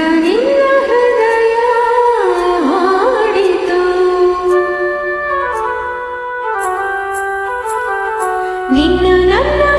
ನನ್ನ ನಿನ್ನ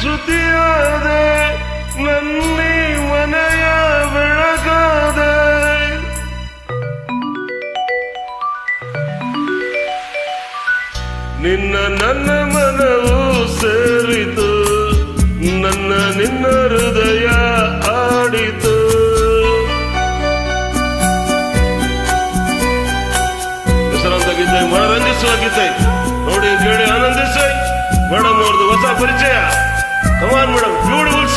ಶ್ರುತಿಯಾದೆ, ನನ್ನಿ ಮನೆಯ ಬೆಳಗಾದೆ. ನಿನ್ನ ನನ್ನ ಮನವು ಸೇರಿತು, ನನ್ನ ನಿನ್ನ ಹೃದಯ ಆಡಿತು. ಹೆಸರಾಂತ ಗೀತೆ, ಮನರಂಜಿಸುವ ಗೀತೆ. ನೋಡಿ, ಕೇಳಿ, ಆನಂದಿಸಿ. ಮೇಡಮ್ ಅವ್ರದ್ದು ಹೊಸ ಪರಿಚಯ. Come on, madam. Beautiful.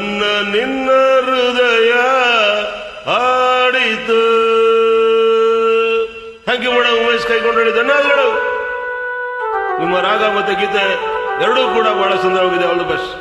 ನನ್ನ ನಿನ್ನ ಹೃದಯ ಆಡಿತು. ಹಂಗೆ ಮಾಡ ಉಮೇಶ್ ಕೈಗೊಂಡು ಹೇಳಿದ್ದಾನೆ ನಿಮ್ಮ ರಾಗ ಮತ್ತೆ ಗೀತೆ ಎರಡೂ ಕೂಡ ಬಹಳ ಸುಂದರವಾಗಿದೆ ಆಲ್ ದ ಬೆಸ್ಟ್